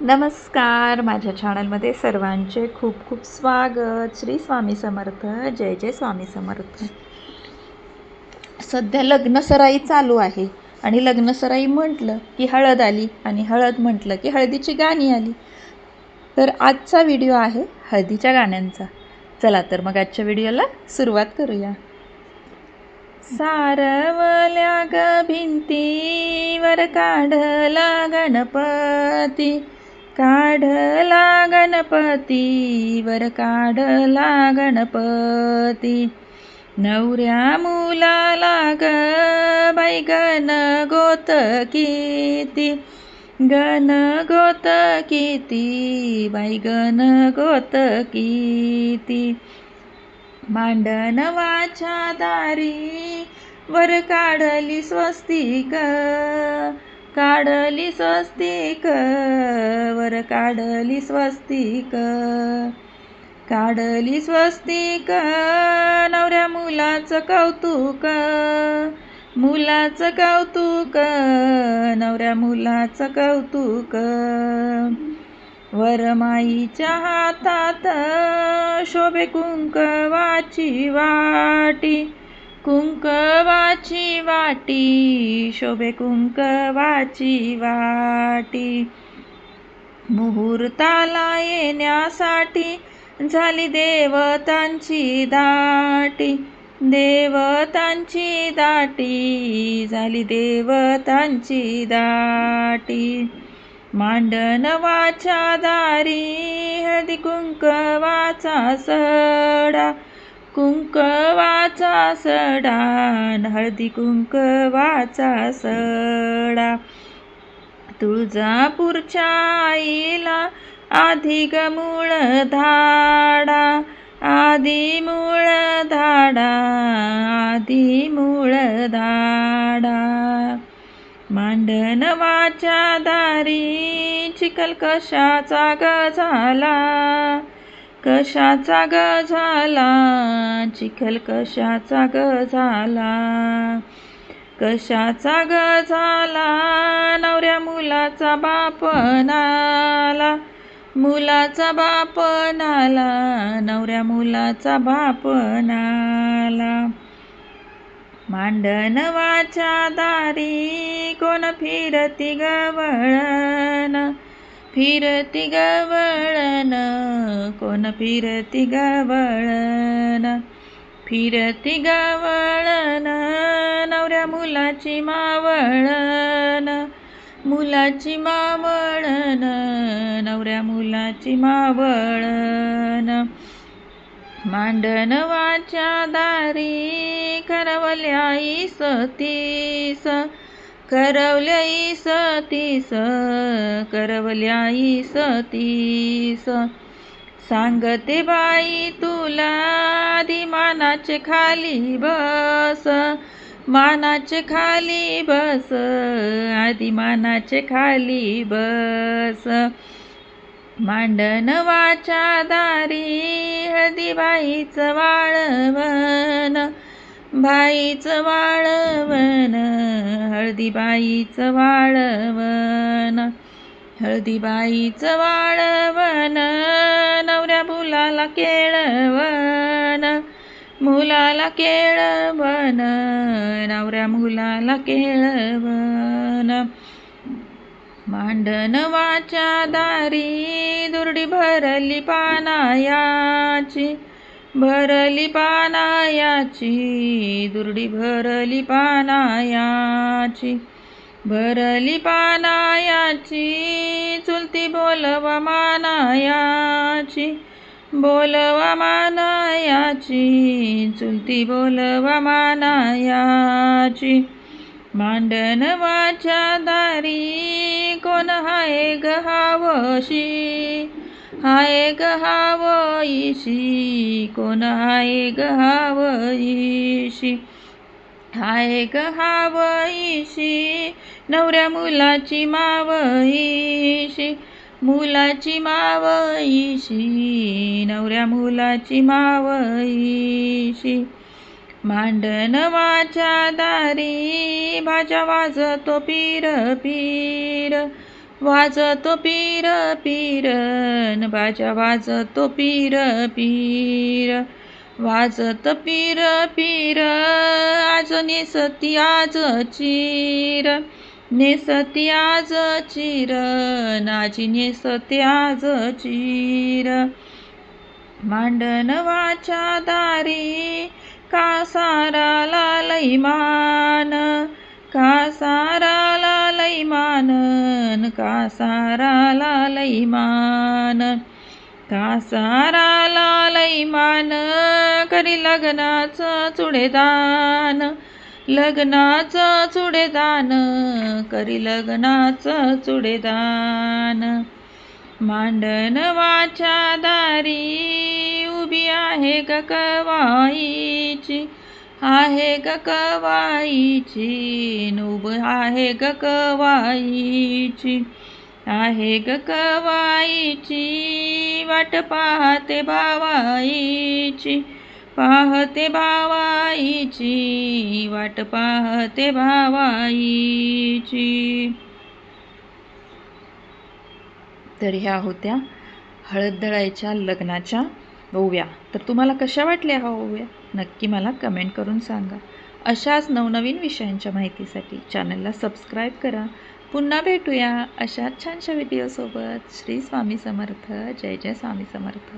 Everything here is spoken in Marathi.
नमस्कार. माझ्या चॅनलमध्ये सर्वांचे खूप खूप स्वागत. श्री स्वामी समर्थ. जय जय स्वामी समर्थ. सध्या लग्नसराई चालू आहे आणि लग्नसराई म्हटलं की हळद आली आणि हळद म्हटलं की हळदीची गाणी आली. तर आजचा व्हिडिओ आहे हळदीच्या गाण्यांचा. चला तर मग आजच्या व्हिडिओला सुरुवात करूया. सारवल्या ग भिंतीवर काढला गणपती. काढला गणपती वर काढला गणपती. नवऱ्या मुलाला ग बाई गण गोत किती. गण गोत किती बाई गण गोत किती. मांडण वाच्या दारी वर काढली स्वस्तिक. काढली स्वस्तिक वर काढली स्वस्तिक काढली स्वस्तिक नवऱ्या मुलाचं कौतुक. मुलाचं कौतुक नवऱ्या मुलाचं कौतुक. वरमाईच्या हातात शोभे कुंकवाची वाटी. कुंकवाची वाटी शोभे कुंकवाची वाटी. मुहूर्ताला येण्यासाठी झाली देवतांची दाटी. देवतांची दाटी झाली देवतांची दाटी. मांडणवाच्या दारी हळदी कुंकवाचा सडा. कुंकवाचा सडा हळदी कुंकवाचा सडा. तुळजापूरच्या आईला आधी ग मूळ धाडा आधी मूळ धाडा आधी मूळ धाडा. मांडणवाच्या दारी चिखल कशाचा ग झाला कशाचा ग झाला? चिखल कशाचा ग झाला? कशाचा ग झाला? नवऱ्या मुलाचा बाप नाला. मुलाचा बाप नाला. नवऱ्या मुलाचा बाप नाला. मांडणवाच्या दारी कोण फिरती गवळण. फिरती गवळण कोण फिरती गवळण? फिरती गवळण नवऱ्या मुलाची मावळण. मुलाची मावळण नवऱ्या मुलाची मावळण. मांडणवाच्या दारी करवल्याई सतीस करवल्याई सतीस करवल्याई सतीस सांगते बाई तुला आधी मानाचे खाली बस मानाचे खाली बस आधी मानाचे खाली बस. मांडणवाच्या दारी हळदीबाईचं वाळवण बाईचं वाळवण हळदीबाईचं वाळवण हळदीबाईचं वाळवण नवऱ्या मुलाला केळवण मुलाला केळवण नवऱ्या मुलाला केळवण. मांडणवाच्या दारी दुर्डी भरली पानायाची भरली पानायाची दुर्डी भरली पानायाची. भरली पानायाची चुलती बोलवा मानायाची. बोलवा मानायाची चुलती बोलवा मानायाची. मांडणवाच्या दारी कोण हाय गहावशी हाय ग हावईशी कोण हाय ग हावईशी? हाय ग हावईशी नवऱ्या मुलाची मावईशी. मुलाची मावईशी नवऱ्या मुलाची मावईशी. मांडणवाच्या दारी भाज्या वाजतो पीर पीर. वाजतो पीर न बाजा वाजतो पीर पीर. वाजत पीर पीर आज नेसती आज चिर. नेसती आज चिर नाजी नेसते आज चिर. मांडणवाच्या दारी कासाराला का सारा लैमान कासाराला लैमान कासाराला लैमान करी लग्नाचं चुडेदान? लग्नाचं चुडेदान करी लग्नाचं चुडेदान? मांडनवाच्या दारी उभी आहे ग आहे ग कवाईची उभ आहे ग कवाईची आहे ग कवाईची वाट पाहते भावाईची पाहते भावाईची वाट पाहते भावाईची. तर ह्या होत्या हळद दळायच्या लग्नाच्या ओव्या. तर तुम्हाला कशा वाटल्या ह्या ओव्या? नक्की मला कमेंट करून सांगा. अशाच नवनवीन विषयांच्या माहितीसाठी चॅनलला सबस्क्राईब करा. पुन्हा भेटूया अशाच छानशा व्हिडिओसोबत. श्री स्वामी समर्थ. जय जय स्वामी समर्थ.